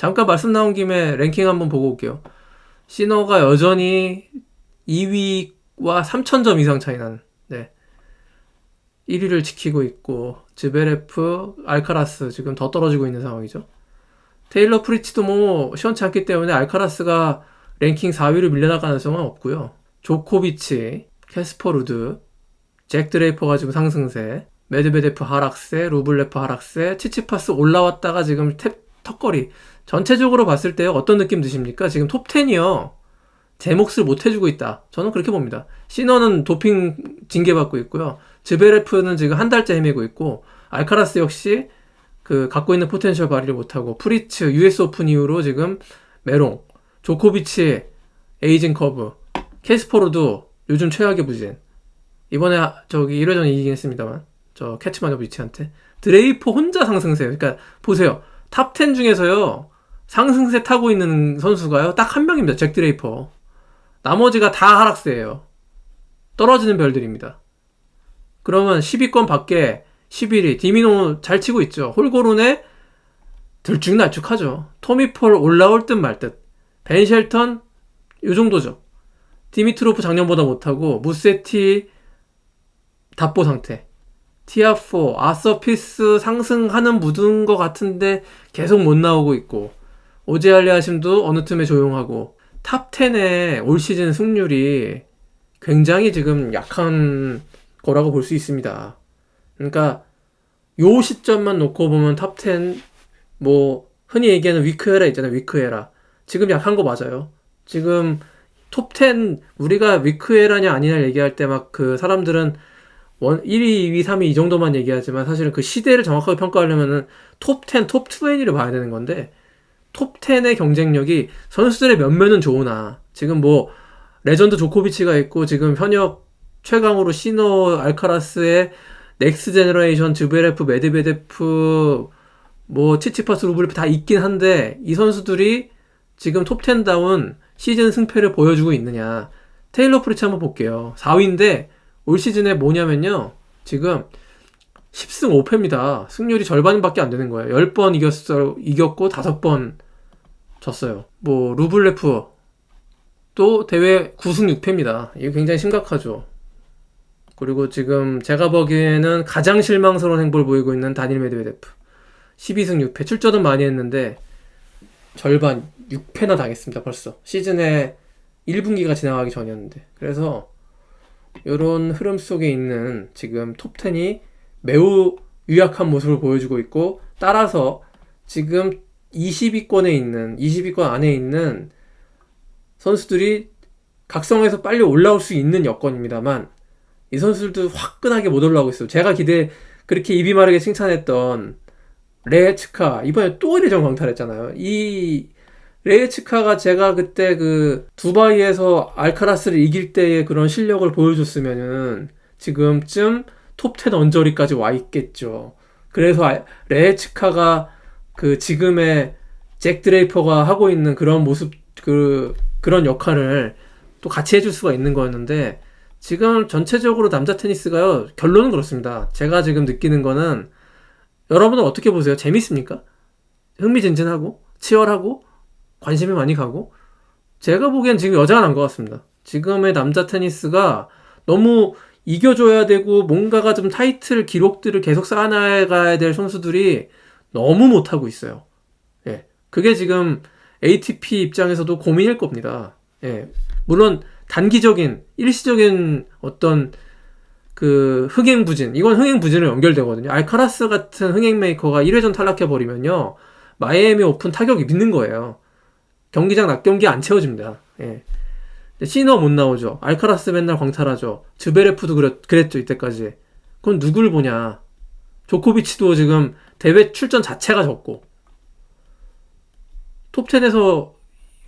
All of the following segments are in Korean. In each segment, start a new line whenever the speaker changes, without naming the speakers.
잠깐 말씀 나온 김에 랭킹 한번 보고 올게요. 시너가 여전히 2위와 3,000점 이상 차이 나는, 네. 1위를 지키고 있고, 즈베레프, 알카라스 지금 더 떨어지고 있는 상황이죠. 테일러 프리치도 뭐 시원치 않기 때문에 알카라스가 랭킹 4위를 밀려날 가능성은 없고요. 조코비치, 캐스퍼 루드, 잭 드레이퍼가 지금 상승세, 메드베데프 하락세, 루블레프 하락세, 치치파스 올라왔다가 지금 탭, 턱걸이. 전체적으로 봤을 때 어떤 느낌 드십니까? 지금 톱 10이요. 제 몫을 못 해주고 있다. 저는 그렇게 봅니다. 시너는 도핑 징계받고 있고요. 즈베레프는 지금 한 달째 헤매고 있고, 알카라스 역시 그 갖고 있는 포텐셜 발휘를 못하고, 프리츠, US 오픈 이후로 지금 메롱, 조코비치, 에이징 커브, 캐스퍼로도 요즘 최악의 부진. 이번에 저기 1회전 이기긴 했습니다만, 저 캐치마노비치한테. 드레이퍼 혼자 상승세요. 그러니까 보세요. 탑 10 중에서요, 상승세 타고 있는 선수가요, 딱 한 명입니다. 잭 드레이퍼. 나머지가 다 하락세예요. 떨어지는 별들입니다. 그러면 10위권 밖에 11위 디미노 잘 치고 있죠. 홀고론에 들쭉날쭉하죠. 토미폴 올라올 듯 말 듯. 벤 쉘턴 요 정도죠. 디미트로프 작년보다 못하고 무세티 답보 상태. 티아4 아서 피스 상승하는 묻은 것 같은데 계속 못 나오고 있고 오제알리 아심도 어느 틈에 조용하고 탑 10의 올 시즌 승률이 굉장히 지금 약한 거라고 볼 수 있습니다. 그러니까 요 시점만 놓고 보면 탑 10, 뭐, 흔히 얘기하는 위크에라 있잖아요. 위크에라. 지금 약한 거 맞아요. 지금 톱 10, 우리가 위크에라냐 아니냐 얘기할 때 막 그 사람들은 원, 1위, 2위, 3위 이 정도만 얘기하지만 사실은 그 시대를 정확하게 평가하려면은 톱 10, 톱 20를 봐야 되는 건데 톱 10의 경쟁력이 선수들의 면면은 좋으나 지금 뭐 레전드 조코비치가 있고 지금 현역 최강으로 시노 알카라스의 넥스 제너레이션 즈베레프 메드베데프 뭐 치치파스 루블레프 다 있긴 한데 이 선수들이 지금 톱 10다운 시즌 승패를 보여주고 있느냐. 테일러 프리치 한번 볼게요. 4위인데 올 시즌에 뭐냐면요 지금 10승 5패입니다 승률이 절반밖에 안 되는 거예요 10번 이겼어, 이겼고 5번 졌어요 뭐 루블레프 또 대회 9승 6패입니다 이게 굉장히 심각하죠 그리고 지금 제가 보기에는 가장 실망스러운 행보를 보이고 있는 다닐 메드베데프. 12승 6패. 출전은 많이 했는데 절반 6패나 당했습니다. 벌써. 시즌에 1분기가 지나가기 전이었는데. 그래서 이런 흐름 속에 있는 지금 톱10이 매우 유약한 모습을 보여주고 있고 따라서 지금 20위권에 있는 20위권 안에 있는 선수들이 각성해서 빨리 올라올 수 있는 여건입니다만 이 선수들도 화끈하게 못 올라오고 있어요. 제가 기대 그렇게 입이 마르게 칭찬했던 레츠카 이번에 또 1회전 광탈했잖아요. 이 레츠카가 제가 그때 그 두바이에서 알카라스를 이길 때의 그런 실력을 보여줬으면은 지금쯤 톱10 언저리까지 와 있겠죠. 그래서 레츠카가 그 지금의 잭 드레이퍼가 하고 있는 그런 모습 그 그런 역할을 또 같이 해줄 수가 있는 거였는데 지금 전체적으로 남자 테니스가요, 결론은 그렇습니다. 제가 지금 느끼는 거는, 여러분은 어떻게 보세요? 재밌습니까? 흥미진진하고, 치열하고, 관심이 많이 가고, 제가 보기엔 지금 여자가 난것 같습니다. 지금의 남자 테니스가 너무 이겨줘야 되고, 뭔가가 좀 타이틀 기록들을 계속 쌓아나가야 될 선수들이 너무 못하고 있어요. 예. 그게 지금 ATP 입장에서도 고민일 겁니다. 예. 물론, 단기적인 일시적인 어떤 그 흥행 부진 이건 흥행 부진을 연결되거든요. 알카라스 같은 흥행 메이커가 1회전 탈락해 버리면요. 마이애미 오픈 타격이 믿는 거예요. 경기장 낮 경기 안 채워집니다. 예. 시너 못 나오죠. 알카라스 맨날 광탈하죠. 즈베레프도 그랬, 그랬죠 이때까지. 그건 누굴 보냐. 조코비치도 지금 대회 출전 자체가 적고 톱10에서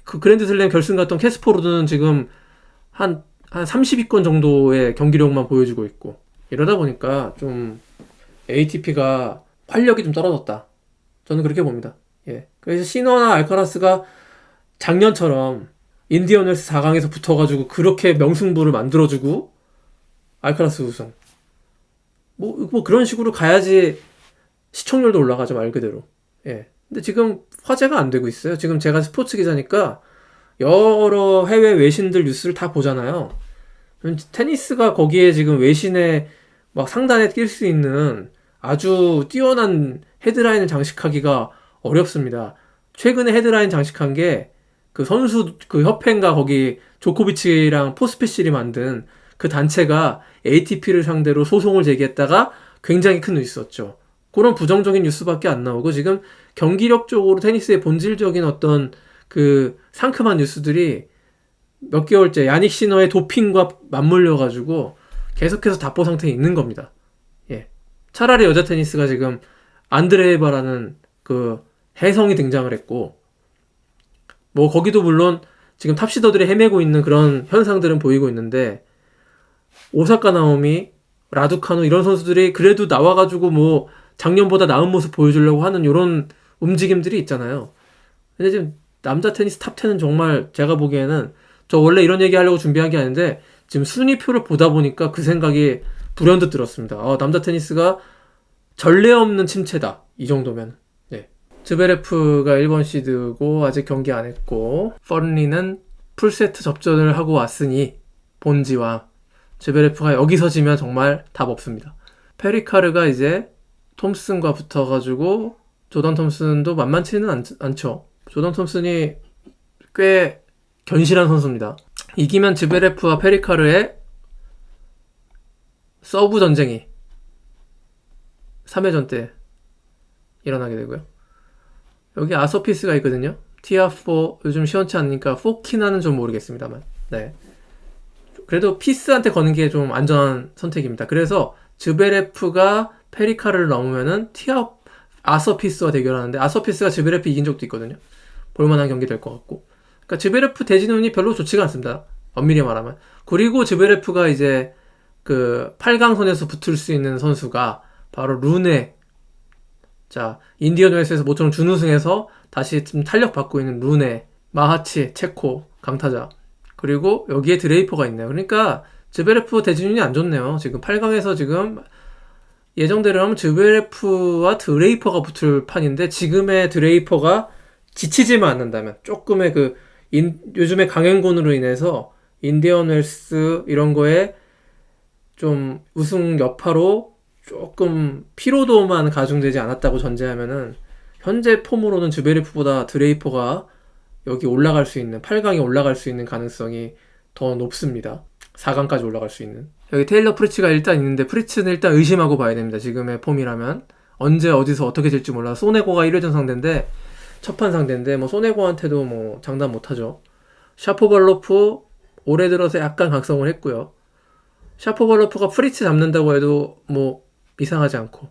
그 그랜드 슬램 결승 갔던 캐스포로드는 지금 한, 한 30위권 정도의 경기력만 보여주고 있고, 이러다 보니까 좀 ATP가 활력이 좀 떨어졌다. 저는 그렇게 봅니다. 예. 그래서 시너나 알카라스가 작년처럼 인디언 웰스 4강에서 붙어가지고 그렇게 명승부를 만들어주고, 알카라스 우승. 뭐, 뭐 그런 식으로 가야지 시청률도 올라가죠, 말 그대로. 예. 근데 지금 화제가 안 되고 있어요. 지금 제가 스포츠 기자니까 여러 해외 외신들 뉴스를 다 보잖아요. 테니스가 거기에 지금 외신에 막 상단에 낄 수 있는 아주 뛰어난 헤드라인을 장식하기가 어렵습니다. 최근에 헤드라인 장식한 게 그 선수 그 협회인가 거기 조코비치랑 포스페실이 만든 그 단체가 ATP를 상대로 소송을 제기했다가 굉장히 큰 뉴스였죠. 그런 부정적인 뉴스밖에 안 나오고 지금 경기력적으로 테니스의 본질적인 어떤 그 상큼한 뉴스들이 몇 개월째 야닉 시너의 도핑과 맞물려 가지고 계속해서 답보 상태에 있는 겁니다. 예. 차라리 여자 테니스가 지금 안드레에바라는 그 혜성이 등장을 했고 뭐 거기도 물론 지금 탑시더들이 헤매고 있는 그런 현상들은 보이고 있는데 오사카 나오미, 라두카노 이런 선수들이 그래도 나와가지고 뭐 작년보다 나은 모습 보여주려고 하는 이런 움직임들이 있잖아요. 근데 지금 남자 테니스 탑 10은 정말 제가 보기에는 저 원래 이런 얘기 하려고 준비한 게 아닌데 지금 순위표를 보다 보니까 그 생각이 불현듯 들었습니다. 어, 남자 테니스가 전례 없는 침체다. 이 정도면. 네. 즈베레프가 1번 시드고 아직 경기 안 했고 퍼른리는 풀세트 접전을 하고 왔으니 본지와 즈베레프가 여기서 지면 정말 답 없습니다. 페리카르가 이제 톰슨과 붙어가지고 조던 톰슨도 만만치는 않, 않죠. 조던 톰슨이 꽤 견실한 선수입니다. 이기면 즈베레프와 페리카르의 서브 전쟁이 3회전 때 일어나게 되고요. 여기 아서피스가 있거든요. 티아4 요즘 시원치 않으니까 포키나는 좀 모르겠습니다만. 네. 그래도 피스한테 거는 게 좀 안전한 선택입니다. 그래서 즈베레프가 페리카를 넘으면은 티아 아서피스와 대결하는데 아서피스가 즈베레프 이긴 적도 있거든요. 볼만한 경기 될 것 같고. 그러니까 즈베레프 대진운이 별로 좋지가 않습니다. 엄밀히 말하면. 그리고 즈베레프가 이제 그 8강선에서 붙을 수 있는 선수가 바로 루네. 자, 인디언 웰스에서 모처럼 준우승해서 다시 좀 탄력받고 있는 루네, 마하치, 체코, 강타자. 그리고 여기에 드레이퍼가 있네요. 그러니까 즈베레프 대진운이 안 좋네요. 지금 8강에서 지금 예정대로 하면 즈베레프와 드레이퍼가 붙을 판인데 지금의 드레이퍼가 지치지만 않는다면 조금의 그 인, 요즘의 강행군으로 인해서 인디언 웰스 이런 거에 좀 우승 여파로 조금 피로도만 가중되지 않았다고 전제하면은 현재 폼으로는 즈베레프보다 드레이퍼가 여기 올라갈 수 있는 8강에 올라갈 수 있는 가능성이 더 높습니다. 4강까지 올라갈 수 있는. 여기 테일러 프리츠가 일단 있는데 프리츠는 일단 의심하고 봐야 됩니다. 지금의 폼이라면 언제 어디서 어떻게 될지 몰라. 소네고가 1회전 상대인데 첫판 상대인데 뭐 소네고한테도 뭐 장담 못 하죠. 샤포발로프 올해 들어서 약간 각성을 했고요. 샤포발로프가 프리츠 잡는다고 해도 뭐 이상하지 않고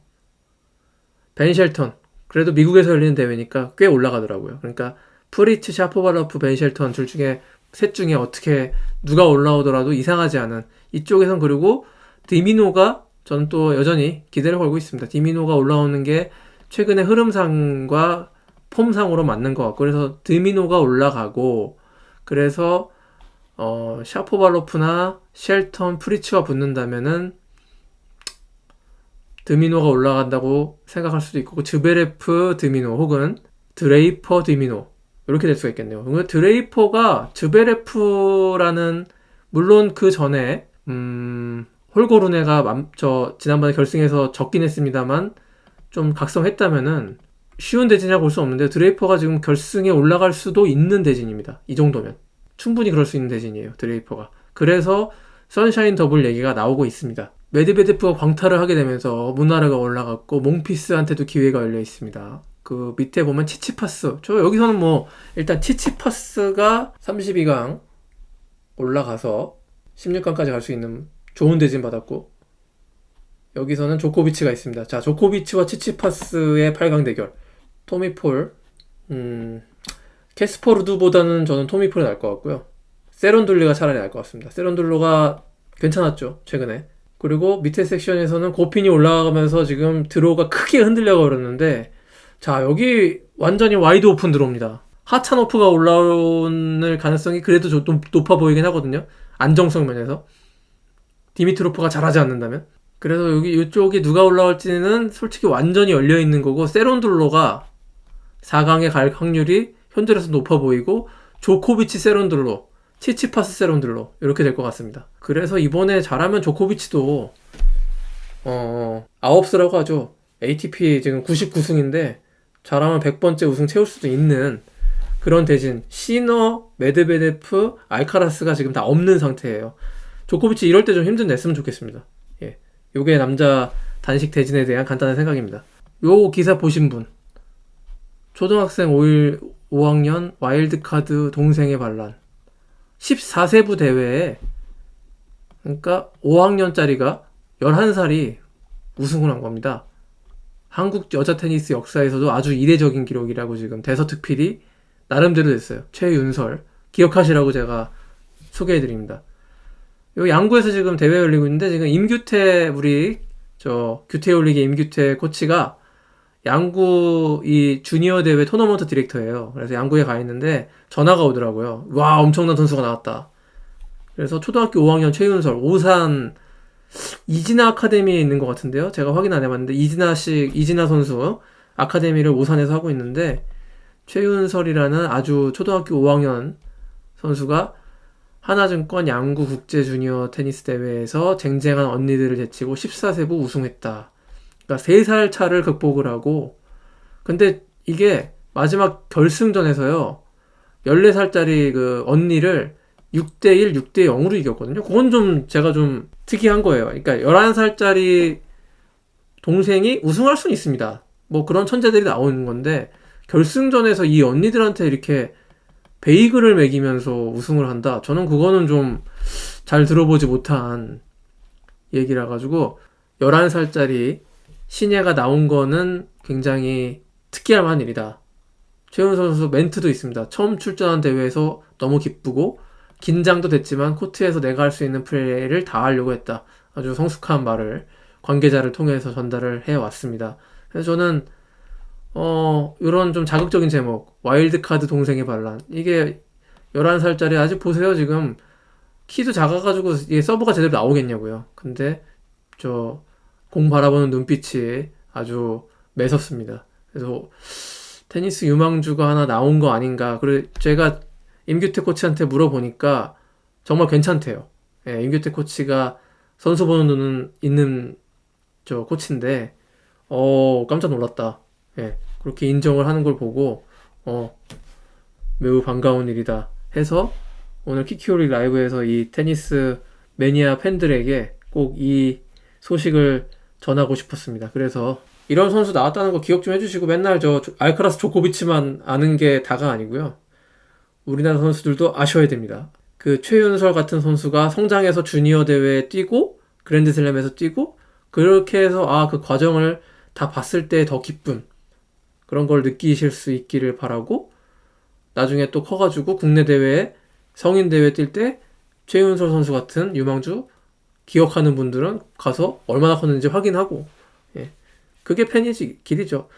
벤쉘턴 그래도 미국에서 열리는 대회니까 꽤 올라가더라고요. 그러니까 프리츠, 샤포발로프, 벤쉘턴 둘 중에 셋 중에 어떻게 누가 올라오더라도 이상하지 않은 이쪽에선 그리고 디미노가 저는 또 여전히 기대를 걸고 있습니다. 디미노가 올라오는 게 최근의 흐름상과 폼상으로 맞는 것 같고 그래서 드미노가 올라가고 그래서 어, 샤포발로프나 쉘턴, 프리츠가 붙는다면은 드미노가 올라간다고 생각할 수도 있고 즈베레프 드미노 혹은 드레이퍼 드미노 이렇게 될 수가 있겠네요. 드레이퍼가 즈베레프라는 물론 그 전에 음, 홀고르네가 저 지난번에 결승에서 적긴 했습니다만 좀 각성했다면은 쉬운 대진이라고 볼 수 없는데 드레이퍼가 지금 결승에 올라갈 수도 있는 대진입니다. 이 정도면 충분히 그럴 수 있는 대진이에요. 드레이퍼가. 그래서 선샤인 더블 얘기가 나오고 있습니다. 메드베데프가 광탈을 하게 되면서 무나르가 올라갔고 몽피스한테도 기회가 열려 있습니다. 그 밑에 보면 치치파스. 저 여기서는 뭐 일단 치치파스가 32강 올라가서 16강까지 갈 수 있는 좋은 대진 받았고 여기서는 조코비치가 있습니다. 자, 조코비치와 치치파스의 8강 대결. 토미폴, 음, 캐스퍼르드보다는 저는 토미폴이 나을 것 같고요. 세론둘리가 차라리 나을 것 같습니다. 세론둘로가 괜찮았죠, 최근에. 그리고 밑에 섹션에서는 고핀이 올라가면서 지금 드로우가 크게 흔들려가 그러는데, 자, 여기 완전히 와이드 오픈 들어옵니다. 하찬오프가 올라올 가능성이 그래도 좀 높아 보이긴 하거든요. 안정성 면에서. 디미트로프가 잘하지 않는다면. 그래서 여기 이쪽에 누가 올라올지는 솔직히 완전히 열려 있는 거고 세론둘로가 4강에 갈 확률이 현재로서 높아 보이고 조코비치 세론들로 치치파스 세론들로 이렇게 될 것 같습니다. 그래서 이번에 잘하면 조코비치도 어 아홉스라고 하죠. ATP 지금 99승인데 잘하면 100번째 우승 채울 수도 있는 그런 대신 시너, 메드베데프, 알카라스가 지금 다 없는 상태예요. 조코비치 이럴 때 좀 힘좀 냈으면 좋겠습니다. 예. 요게 남자 단식 대진에 대한 간단한 생각입니다. 요 기사 보신 분. 초등학생 5일 5학년 와일드카드 동생의 반란. 14세부 대회에 그러니까 5학년짜리가 11살이 우승을 한 겁니다. 한국 여자 테니스 역사에서도 아주 이례적인 기록이라고 지금 대서특필이 나름대로 됐어요. 최윤설 기억하시라고 제가 소개해드립니다. 요 양구에서 지금 대회 열리고 있는데 지금 임규태 우리 저 규태 올리기 임규태 코치가 양구 이 주니어 대회 토너먼트 디렉터예요. 그래서 양구에 가 있는데 전화가 오더라고요. 와 엄청난 선수가 나왔다. 그래서 초등학교 5학년 최윤설 오산 이진아 아카데미에 있는 것 같은데요. 제가 확인 안 해봤는데 이진아 씨 이진아 선수 아카데미를 오산에서 하고 있는데 최윤설이라는 아주 초등학교 5학년 선수가 하나증권 양구 국제 주니어 테니스 대회에서 쟁쟁한 언니들을 제치고 14세부 우승했다. 그러니까 3살 차를 극복을 하고 근데 이게 마지막 결승전에서요. 14살짜리 그 언니를 6대1, 6대 0으로 이겼거든요. 그건 좀 제가 좀 특이한 거예요. 그러니까 11살짜리 동생이 우승할 수는 있습니다. 뭐 그런 천재들이 나오는 건데 결승전에서 이 언니들한테 이렇게 베이글을 먹이면서 우승을 한다. 저는 그거는 좀 잘 들어보지 못한 얘기라 가지고 11살짜리 신예가 나온 거는 굉장히 특이할 만한 일이다. 최훈 선수 멘트도 있습니다. 처음 출전한 대회에서 너무 기쁘고 긴장도 됐지만 코트에서 내가 할 수 있는 플레이를 다 하려고 했다. 아주 성숙한 말을 관계자를 통해서 전달을 해 왔습니다. 그래서 저는 어, 요런 좀 자극적인 제목, 와일드카드 동생의 반란. 이게 11살짜리 아직 보세요, 지금. 키도 작아가지고 이게 서브가 제대로 나오겠냐고요. 근데, 저, 공 바라보는 눈빛이 아주 매섭습니다. 그래서, 테니스 유망주가 하나 나온 거 아닌가. 그리고 제가 임규태 코치한테 물어보니까 정말 괜찮대요. 예, 임규태 코치가 선수 보는 눈은 있는 저 코치인데, 어, 깜짝 놀랐다. 예, 그렇게 인정을 하는 걸 보고 어 매우 반가운 일이다 해서 오늘 키키오리 라이브에서 이 테니스 매니아 팬들에게 꼭 이 소식을 전하고 싶었습니다. 그래서 이런 선수 나왔다는 거 기억 좀 해주시고 맨날 저 알카라스 조코비치만 아는 게 다가 아니고요. 우리나라 선수들도 아셔야 됩니다. 그 최윤설 같은 선수가 성장해서 주니어 대회에 뛰고 그랜드슬램에서 뛰고 그렇게 해서 아 그 과정을 다 봤을 때 더 기쁨 그런 걸 느끼실 수 있기를 바라고 나중에 또 커가지고 국내 대회에 성인 대회 뛸 때 최윤설 선수 같은 유망주 기억하는 분들은 가서 얼마나 컸는지 확인하고 예. 그게 팬이지 길이죠.